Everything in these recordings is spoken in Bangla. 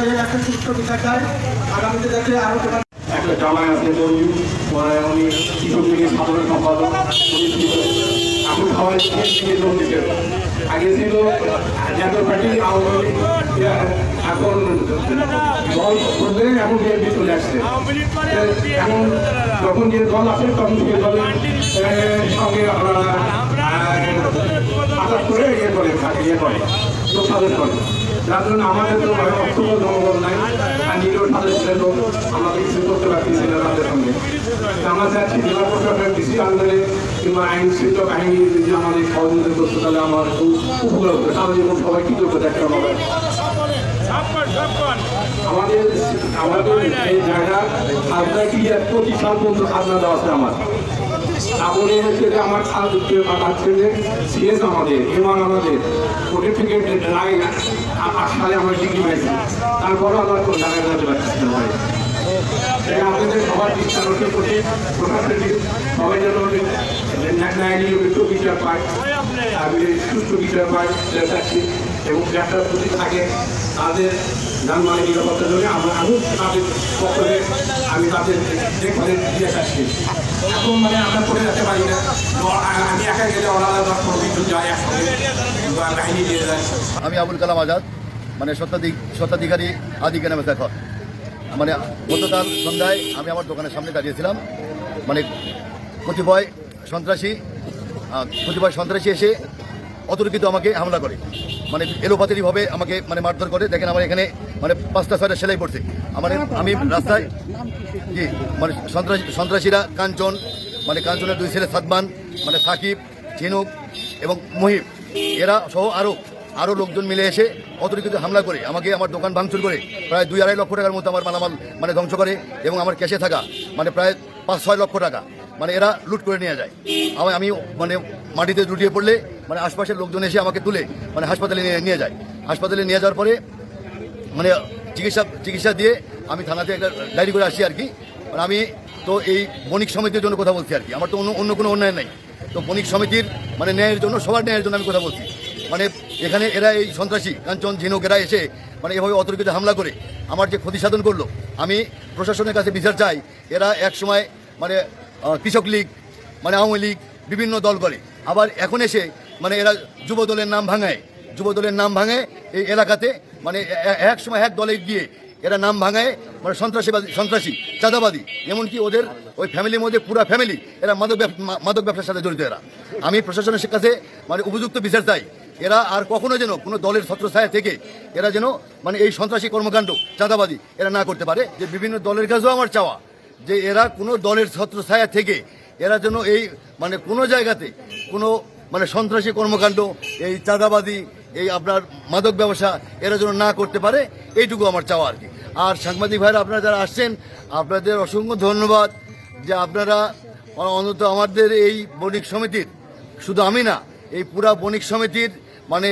বিচার চাই আগামীতে যাতে আরও তোমার একটা জামাই আছে মানে উনি কৃষক থেকে সাধারণ সম্পাদক এখন সবাই লোক দিতে আগে ছিল জাতীয় পার্টি, আওয়ামী এখন দল বিএনপি চলে আসছে। এখন যখন যে দল আছে তখন সে দলের সঙ্গে আপনারা আঘাত করে ইয়ে ইয়ে করে যার জন্য আমাদের নাই আর আন্দোলনে কিংবা আইন শৃঙ্খলা বাহিনী যদি আমাদের সহযোগিতা তাহলে আমার খুব উপকার সারা জীবন সবাই কি করতে দেখতে হবে আমাদের আমাদের এই জায়গা খাজনা কি এক প্রতি সাল পর্যন্ত খাজনা দেওয়া আছে আমার? হচ্ছে যে আমার খাল আমার ছেলে সিএস আমাদের এমান আমাদের সার্টিফিকেট লাগে আট সালে আমার ডিগ্রি পাইছি তারপরও আমার জায়গায় যেতে পারছি না আমি সুস্থ বিচার এবং যাত্রার থাকে, তাদের যানবাহনের নিরাপত্তার জন্য আমরা আমি তাদের পক্ষে আমি তাদের দেখভালের দিয়ে চাচ্ছি মানে আমরা করে রাখতে পারি না। আমি একা গেলে ওরা আমি আবুল কালাম আজাদ মানে সত্যাধিক সত্যাধিকারী আদিকে নামে শেখর মানে গতকাল সন্ধ্যায় আমি আমার দোকানের সামনে দাঁড়িয়েছিলাম। মানে কতিপয় সন্ত্রাসী কতিপয় সন্ত্রাসী এসে অতর্কিত আমাকে হামলা করে। মানে এলোপাতারিভাবে আমাকে মানে মারধর করে। দেখেন আমার এখানে মানে পাঁচটা ছয়টা সেলাই পড়ছে। আমার আমি রাস্তায় জি মানে সন্ত্রাসী সন্ত্রাসীরা কাঞ্চন মানে কাঞ্চনের দুই ছেলে সাদমান মানে সাকিব, ঝিনুক এবং মহিব, এরা সহ আরও আরও লোকজন মিলে এসে অতর্কিত হামলা করে। আমাকে আমার দোকান ভাঙচুর করে প্রায় দুই আড়াই লক্ষ টাকার মতো আমার মালামাল মানে ধ্বংস করে এবং আমার ক্যাশে থাকা মানে প্রায় পাঁচ ছয় লক্ষ টাকা। মানে এরা লুট করে নিয়ে যায়। আমি আমি মানে মাটিতে লুটিয়ে পড়লে মানে আশপাশের লোকজন এসে আমাকে তুলে মানে হাসপাতালে নিয়ে নিয়ে যায়। হাসপাতালে নিয়ে যাওয়ার পরে মানে চিকিৎসা চিকিৎসা দিয়ে আমি থানাতে একটা ডায়েরি করে আসছি আর কি। মানে আমি তো এই বণিক সমিতির জন্য কথা বলছি আর কি। আমার তো অন্য অন্য কোনো অন্যায় নেই। তো বণিক সমিতির মানে ন্যায়ের জন্য, সবার ন্যায়ের জন্য আমি কথা বলছি। মানে এখানে এরা এই সন্ত্রাসী, কাঞ্চন, ঝিনুক, এরা এসে মানে এভাবে অতর্কিত হামলা করে, আমার যে ক্ষতি সাধন করল, আমি প্রশাসনের কাছে বিচার চাই। এরা এক সময় মানে কৃষক লীগ মানে আওয়ামী লীগ, বিভিন্ন দল করে। আবার এখন এসে মানে এরা যুব দলের নাম ভাঙায়। যুব দলের নাম ভাঙে এই এলাকাতে মানে এক সময় এক দলে গিয়ে এরা নাম ভাঙায় মানে সন্ত্রাসীবাদী, সন্ত্রাসী, চাঁদাবাদী। এমনকি ওদের ওই ফ্যামিলির মধ্যে পুরা ফ্যামিলি এরা মাদক মাদক ব্যবসার সাথে জড়িত এরা। আমি প্রশাসনের কাছে মানে উপযুক্ত বিচার চাই। এরা আর কখনো যেন কোনো দলের ছত্রছায়া থেকে এরা যেন মানে এই সন্ত্রাসী কর্মকাণ্ড, চাঁদাবাদী, এরা না করতে পারে। যে বিভিন্ন দলের কাছেও আমার চাওয়া। যে এরা কোনো দলের ছত্রছায়া থেকে এরা যেন এই মানে কোনো জায়গাতে কোনো মানে সন্ত্রাসী কর্মকাণ্ড, এই চাঁদাবাদী এই আপনার মাদক ব্যবসা এরা যেন না করতে পারে, এইটুকু আমার চাওয়া আর কি আর সাংবাদিক ভাইরা আপনারা যারা আসছেন, আপনাদের অসংখ্য ধন্যবাদ যে আপনারা অন্তত আমাদের এই বণিক সমিতির, শুধু আমি না, এই পুরা বণিক সমিতির মানে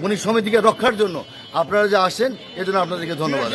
বণিক সমিতিকে রক্ষার জন্য আপনারা যে আসেন, এজন্য আপনাদেরকে ধন্যবাদ।